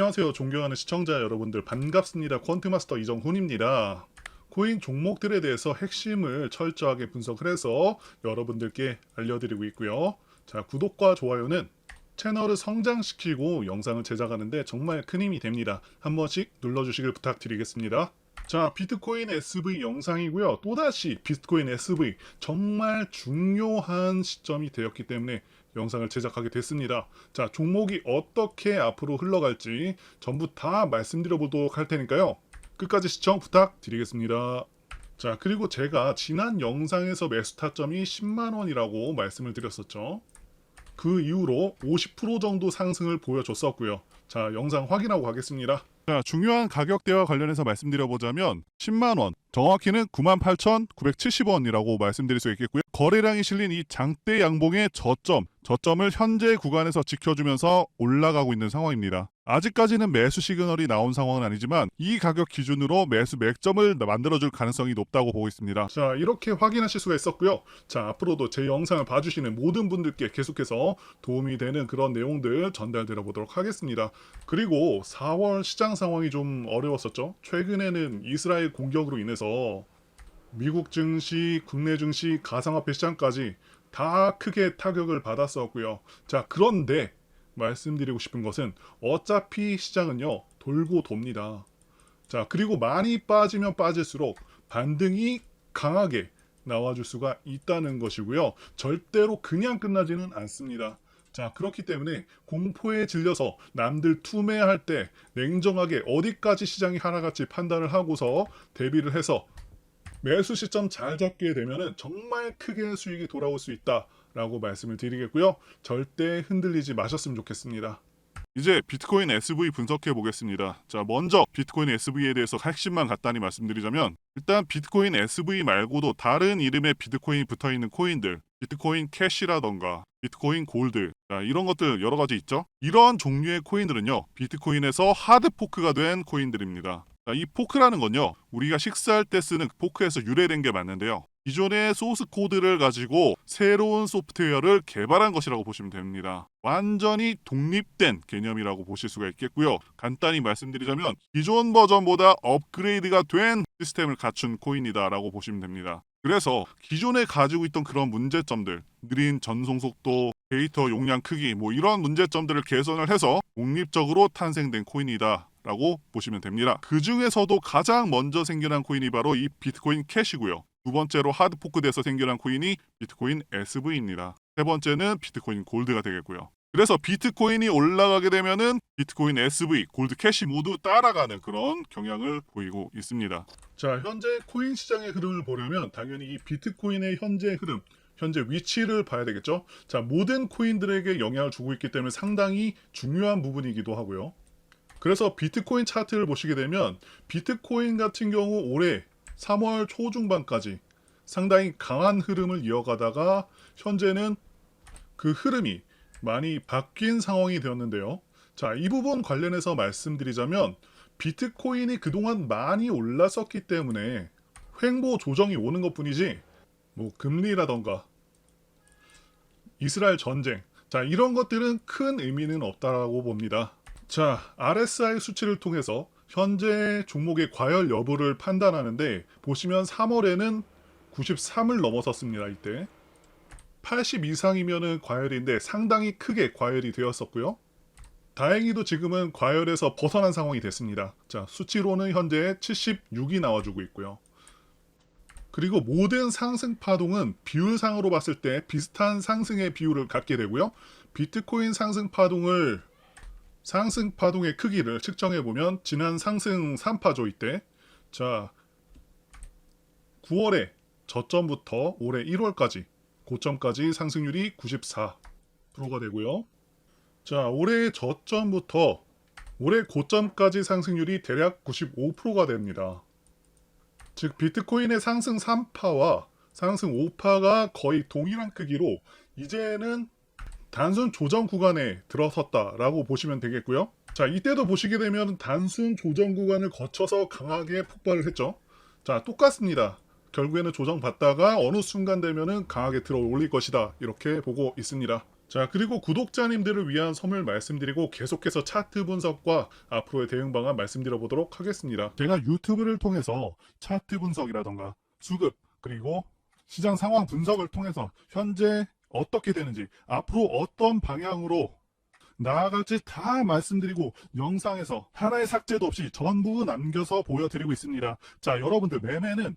안녕하세요. 존경하는 시청자 여러분들 반갑습니다. 퀀트마스터 이정훈입니다. 코인 종목들에 대해서 핵심을 철저하게 분석을 해서 여러분들께 알려드리고 있고요. 자, 구독과 좋아요는 채널을 성장시키고 영상을 제작하는데 정말 큰 힘이 됩니다. 한 번씩 눌러주시길 부탁드리겠습니다. 자, 비트코인 SV 영상이고요. 또다시 비트코인 SV 정말 중요한 시점이 되었기 때문에 영상을 제작하게 됐습니다. 자, 종목이 어떻게 앞으로 흘러갈지 전부 다 말씀드려 보도록 할 테니까요. 끝까지 시청 부탁드리겠습니다. 자, 그리고 제가 지난 영상에서 매수 타점이 10만 원이라고 말씀을 드렸었죠. 그 이후로 50% 정도 상승을 보여줬었고요. 자, 영상 확인하고 가겠습니다. 자, 중요한 가격대와 관련해서 말씀드려보자면 10만원, 정확히는 98,970원이라고 말씀드릴 수 있겠고요. 거래량이 실린 이 장대 양봉의 저점, 저점을 현재 구간에서 지켜주면서 올라가고 있는 상황입니다. 아직까지는 매수 시그널이 나온 상황은 아니지만 이 가격 기준으로 매수 맥점을 만들어줄 가능성이 높다고 보고 있습니다. 자, 이렇게 확인하실 수가 있었고요. 자, 앞으로도 제 영상을 봐주시는 모든 분들께 계속해서 도움이 되는 그런 내용들 전달드려 보도록 하겠습니다. 그리고 4월 시장 상황이 좀 어려웠었죠. 최근에는 이스라엘 공격으로 인해서 미국 증시, 국내 증시, 가상화폐 시장까지 다 크게 타격을 받았었고요. 자, 그런데 말씀드리고 싶은 것은 어차피 시장은요, 돌고 돕니다. 자, 그리고 많이 빠지면 빠질수록 반등이 강하게 나와줄 수가 있다는 것이고요. 절대로 그냥 끝나지는 않습니다. 자, 그렇기 때문에 공포에 질려서 남들 투매할 때 냉정하게 어디까지 시장이 하나같이 판단을 하고서 대비를 해서 매수 시점 잘 잡게 되면은 정말 크게 수익이 돌아올 수 있다라고 말씀을 드리겠고요. 절대 흔들리지 마셨으면 좋겠습니다. 이제 비트코인 SV 분석해 보겠습니다. 자, 먼저 비트코인 SV에 대해서 핵심만 간단히 말씀드리자면 일단 비트코인 SV 말고도 다른 이름의 비트코인이 붙어 있는 코인들, 비트코인 캐시라던가 비트코인 골드, 자, 이런 것들 여러 가지 있죠. 이러한 종류의 코인들은요, 비트코인에서 하드 포크가 된 코인들입니다. 자, 이 포크라는 건요, 우리가 식사할 때 쓰는 포크에서 유래된 게 맞는데요. 기존의 소스 코드를 가지고 새로운 소프트웨어를 개발한 것이라고 보시면 됩니다. 완전히 독립된 개념이라고 보실 수가 있겠고요. 간단히 말씀드리자면 기존 버전보다 업그레이드가 된 시스템을 갖춘 코인이다라고 보시면 됩니다. 그래서 기존에 가지고 있던 그런 문제점들, 느린 전송 속도, 데이터 용량 크기, 뭐 이런 문제점들을 개선을 해서 독립적으로 탄생된 코인이다. 라고 보시면 됩니다. 그 중에서도 가장 먼저 생겨난 코인이 바로 이 비트코인 캐시고요. 두 번째로 하드 포크돼서 생겨난 코인이 비트코인 SV입니다. 세 번째는 비트코인 골드가 되겠고요. 그래서 비트코인이 올라가게 되면은 비트코인 SV, 골드 캐시 모두 따라가는 그런 경향을 보이고 있습니다. 자, 현재 코인 시장의 흐름을 보려면 당연히 이 비트코인의 현재 흐름, 현재 위치를 봐야 되겠죠. 자, 모든 코인들에게 영향을 주고 있기 때문에 상당히 중요한 부분이기도 하고요. 그래서 비트코인 차트를 보시게 되면 비트코인 같은 경우 올해 3월 초중반까지 상당히 강한 흐름을 이어가다가 현재는 그 흐름이 많이 바뀐 상황이 되었는데요. 자, 이 부분 관련해서 말씀드리자면 비트코인이 그동안 많이 올랐었기 때문에 횡보 조정이 오는 것 뿐이지 뭐 금리라던가 이스라엘 전쟁 자 이런 것들은 큰 의미는 없다라고 봅니다. 자, RSI 수치를 통해서 현재 종목의 과열 여부를 판단하는데 보시면 3월에는 93을 넘어섰습니다. 이때 80 이상이면은 과열인데 상당히 크게 과열이 되었었고요. 다행히도 지금은 과열에서 벗어난 상황이 됐습니다. 자, 수치로는 현재 76이 나와주고 있고요. 그리고 모든 상승 파동은 비율상으로 봤을 때 비슷한 상승의 비율을 갖게 되고요. 비트코인 상승 파동을 상승 파동의 크기를 측정해 보면 지난 상승 3파조 이때 자 9월에 저점부터 올해 1월까지 고점까지 상승률이 94%가 되고요. 자 올해 저점부터 올해 고점까지 상승률이 대략 95%가 됩니다. 즉 비트코인의 상승 3파와 상승 5파가 거의 동일한 크기로 이제는 단순 조정 구간에 들어섰다라고 보시면 되겠고요. 자, 이때도 보시게 되면 단순 조정 구간을 거쳐서 강하게 폭발을 했죠. 자, 똑같습니다. 결국에는 조정받다가 어느 순간 되면은 강하게 들어 올릴 것이다. 이렇게 보고 있습니다. 자, 그리고 구독자님들을 위한 선물 말씀드리고 계속해서 차트 분석과 앞으로의 대응 방안 말씀드려 보도록 하겠습니다. 제가 유튜브를 통해서 차트 분석이라던가 수급 그리고 시장 상황 분석을 통해서 현재 어떻게 되는지 앞으로 어떤 방향으로 나아갈지 다 말씀드리고 영상에서 하나의 삭제도 없이 전부 남겨서 보여드리고 있습니다. 자, 여러분들 매매는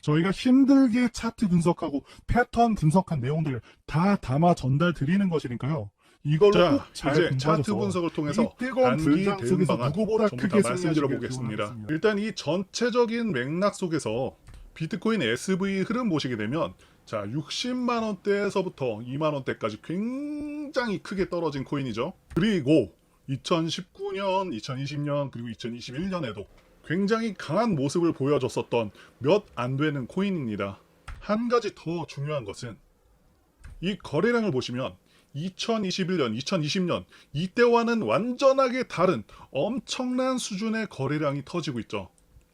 저희가 힘들게 차트 분석하고 패턴 분석한 내용들을 다 담아 전달 드리는 것이니까요. 이걸로 자, 공부하셔서 차트 분석을 통해서 단기 대응 방안 누구보다 크게 다 말씀드려 보겠습니다. 일단 이 전체적인 맥락 속에서 비트코인 SV 흐름 보시게 되면 자 60만 원대에서부터 2만 원대까지 굉장히 크게 떨어진 코인이죠. 그리고 2019년, 2020년 그리고 2021년에도 굉장히 강한 모습을 보여줬었던 몇 안 되는 코인입니다. 한 가지 더 중요한 것은 이 거래량을 보시면 2021년, 2020년 이때와는 완전하게 다른 엄청난 수준의 거래량이 터지고 있죠.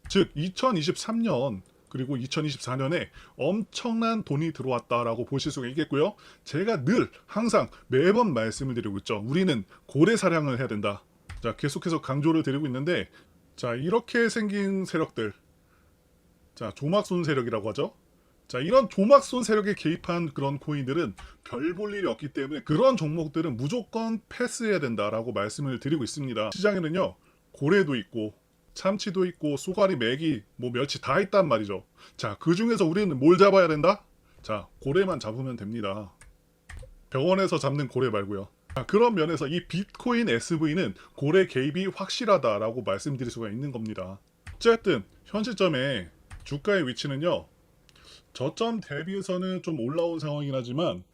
즉 2023년 그리고 2024년에 엄청난 돈이 들어왔다라고 보실 수가 있겠고요. 제가 늘 항상 매번 말씀을 드리고 있죠. 우리는 고래 사냥을 해야 된다. 자, 계속해서 강조를 드리고 있는데 자, 이렇게 생긴 세력들. 자, 조막손 세력이라고 하죠. 자, 이런 조막손 세력에 개입한 그런 코인들은 별 볼 일이 없기 때문에 그런 종목들은 무조건 패스해야 된다라고 말씀을 드리고 있습니다. 시장에는요, 고래도 있고, 참치도 있고, 쏘가리, 메기, 뭐 멸치 다 있단 말이죠. 자, 그 중에서 우리는 뭘 잡아야 된다? 자, 고래만 잡으면 됩니다. 병원에서 잡는 고래 말고요. 자, 그런 면에서 이 비트코인 SV는 고래 개입이 확실하다라고 말씀드릴 수가 있는 겁니다. 어쨌든 현 시점에 주가의 위치는요. 저점 대비해서는 좀 올라온 상황이긴 하지만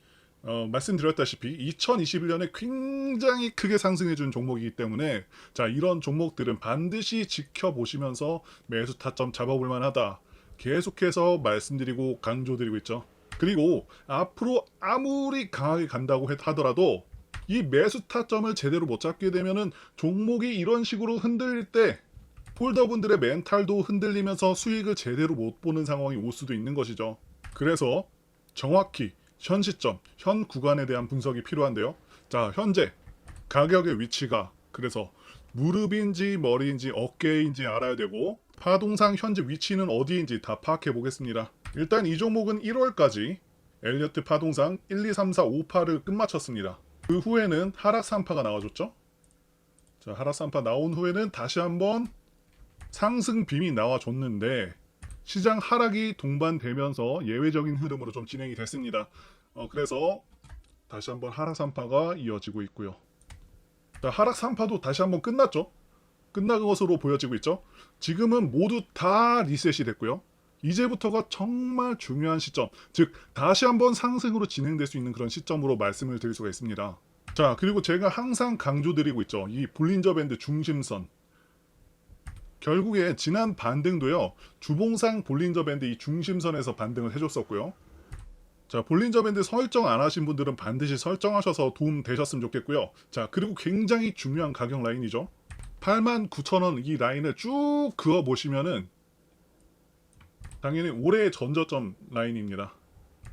어, 말씀드렸다시피 2021년에 굉장히 크게 상승해 준 종목이기 때문에 자 이런 종목들은 반드시 지켜보시면서 매수 타점 잡아볼 만하다 계속해서 말씀드리고 강조드리고 있죠 그리고 앞으로 아무리 강하게 간다고 해- 하더라도 이 매수 타점을 제대로 못 잡게 되면은 종목이 이런 식으로 흔들릴 때 홀더분들의 멘탈도 흔들리면서 수익을 제대로 못 보는 상황이 올 수도 있는 것이죠. 그래서 정확히 현 시점, 현 구간에 대한 분석이 필요한데요. 자, 현재 가격의 위치가 그래서 무릎인지 머리인지 어깨인지 알아야 되고 파동상 현재 위치는 어디인지 다 파악해 보겠습니다. 일단 이 종목은 1월까지 엘리어트 파동상 1, 2, 3, 4, 5, 8을 끝마쳤습니다. 그 후에는 하락 3파가 나와줬죠. 자, 하락 3파 나온 후에는 다시 한번 상승 빔이 나와줬는데 시장 하락이 동반되면서 예외적인 흐름으로 좀 진행이 됐습니다. 어, 그래서 다시 한번 하락 3파가 이어지고 있고요. 자, 하락 3파도 다시 한번 끝났죠. 끝난 것으로 보여지고 있죠. 지금은 모두 다 리셋이 됐고요. 이제부터가 정말 중요한 시점, 즉 다시 한번 상승으로 진행될 수 있는 그런 시점으로 말씀을 드릴 수가 있습니다. 자, 그리고 제가 항상 강조드리고 있죠. 이 볼린저 밴드 중심선. 결국에 지난 반등도요. 주봉상 볼린저 밴드 이 중심선에서 반등을 해줬었고요. 자, 볼린저 밴드 설정 안 하신 분들은 반드시 설정하셔서 도움 되셨으면 좋겠고요. 자, 그리고 굉장히 중요한 가격 라인이죠. 89,000원 이 라인을 쭉 그어 보시면은 당연히 올해의 전저점 라인입니다.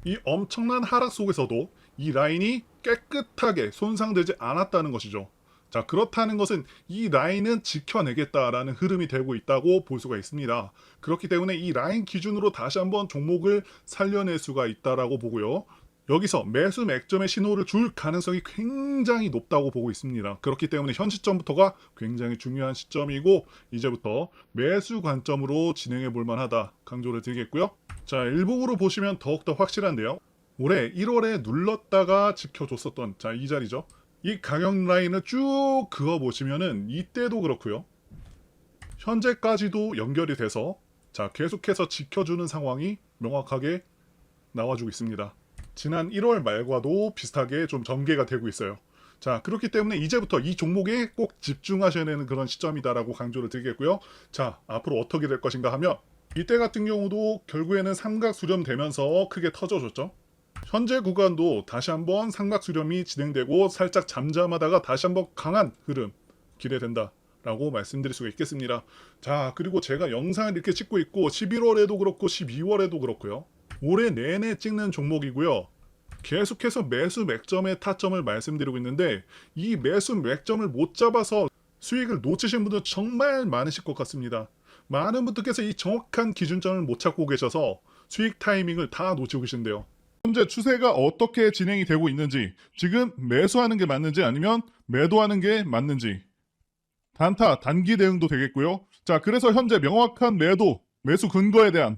이 엄청난 하락 속에서도 이 라인이 깨끗하게 손상되지 않았다는 것이죠. 자, 그렇다는 것은 이 라인은 지켜내겠다라는 흐름이 되고 있다고 볼 수가 있습니다. 그렇기 때문에 이 라인 기준으로 다시 한번 종목을 살려낼 수가 있다라고 보고요. 여기서 매수 맥점의 신호를 줄 가능성이 굉장히 높다고 보고 있습니다. 그렇기 때문에 현 시점부터가 굉장히 중요한 시점이고 이제부터 매수 관점으로 진행해 볼 만하다 강조를 드리겠고요. 자, 일봉으로 보시면 더욱더 확실한데요. 올해 1월에 눌렀다가 지켜줬었던 자, 이 자리죠. 이 가격 라인을 쭉 그어 보시면은 이때도 그렇고요. 현재까지도 연결이 돼서 자, 계속해서 지켜주는 상황이 명확하게 나와주고 있습니다. 지난 1월 말과도 비슷하게 좀 전개가 되고 있어요. 자, 그렇기 때문에 이제부터 이 종목에 꼭 집중하셔야 되는 그런 시점이다라고 강조를 드리겠고요. 자, 앞으로 어떻게 될 것인가 하면 이때 같은 경우도 결국에는 삼각 수렴되면서 크게 터져줬죠. 현재 구간도 다시 한번 삼각 수렴이 진행되고 살짝 잠잠하다가 다시 한번 강한 흐름 기대된다. 라고 말씀드릴 수가 있겠습니다. 자, 그리고 제가 영상을 이렇게 찍고 있고 11월에도 그렇고 12월에도 그렇고요. 올해 내내 찍는 종목이고요. 계속해서 매수 맥점의 타점을 말씀드리고 있는데 이 매수 맥점을 못 잡아서 수익을 놓치신 분들 정말 많으실 것 같습니다. 많은 분들께서 이 정확한 기준점을 못 찾고 계셔서 수익 타이밍을 다 놓치고 계신데요. 현재 추세가 어떻게 진행이 되고 있는지, 지금 매수하는 게 맞는지 아니면 매도하는 게 맞는지, 단타, 단기 대응도 되겠고요. 자, 그래서 현재 명확한 매도, 매수 근거에 대한